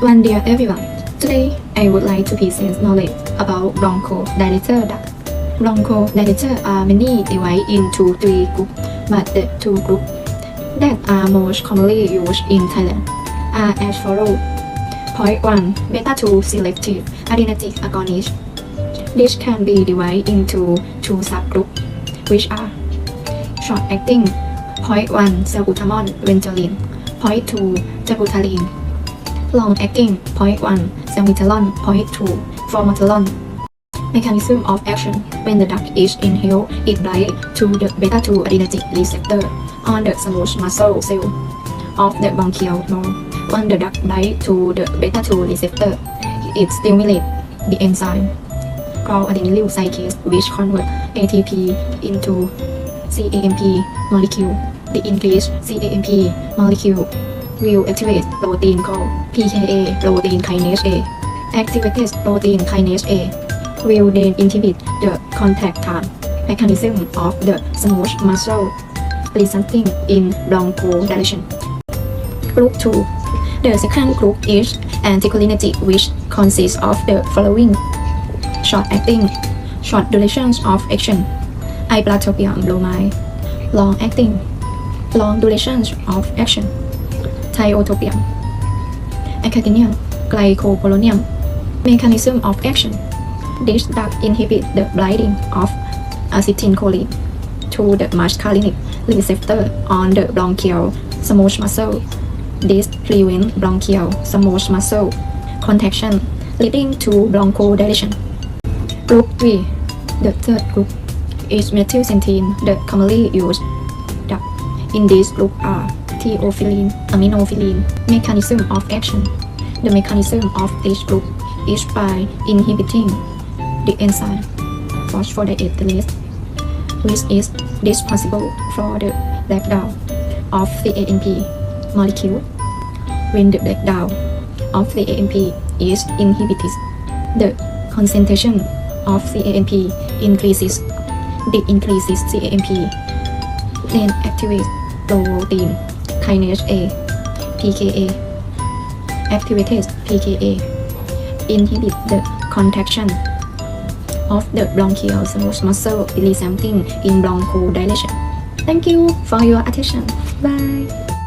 One dear everyone, today I would like to present knowledge about bronchodilator duct. Bronchodilator are many divided into three groups, but the two groups that are most commonly used in Thailand are as follows. Point 1. Beta 2 selective adinetic agonist. This can be divided into two subgroups, which are short acting point 1 salbutamol ventoline point 2 terbutaline long acting point 1 salmeterol point 2 formoterol mechanism of action when the drug is inhaled it binds to the beta 2 adrenergic receptor on the smooth muscle cell of the bronchial wall when the drug binds to the beta 2 receptor it stimulates the enzyme. Called adenylyl cyclase which convert ATP into CAMP molecule. The increased CAMP molecule will activate protein called PKA protein kinase A. Activated protein kinase A. Will then inhibit the contact time mechanism of the smooth muscle, resulting in bronchodilation. Group 2. The second group is anticholinergic which consists of the following. Short-acting, short durations of action, ipratropium bromide, long-acting, long durations of action, tiotropium, acadinium, glycopolonium, mechanism of action. This drug inhibit the binding of acetylcholine to the muscarinic receptor on the bronchial smooth muscle. This prevents bronchial smooth muscle contraction, leading to bronchodilation. Group 3. The third group is methylxanthine, the commonly used drug. In this group are theophylline, aminophylline, mechanism of action. The mechanism of this group is by inhibiting the enzyme phosphodiesterase, which is responsible for the breakdown of the AMP molecule. When the breakdown of the AMP is inhibited, the concentration of CAMP increases. The increases CAMP then activates the protein kinase A, PKA. Activated PKA inhibit the contraction of the bronchial smooth muscle, resulting in bronchodilation. Thank you for your attention. Bye.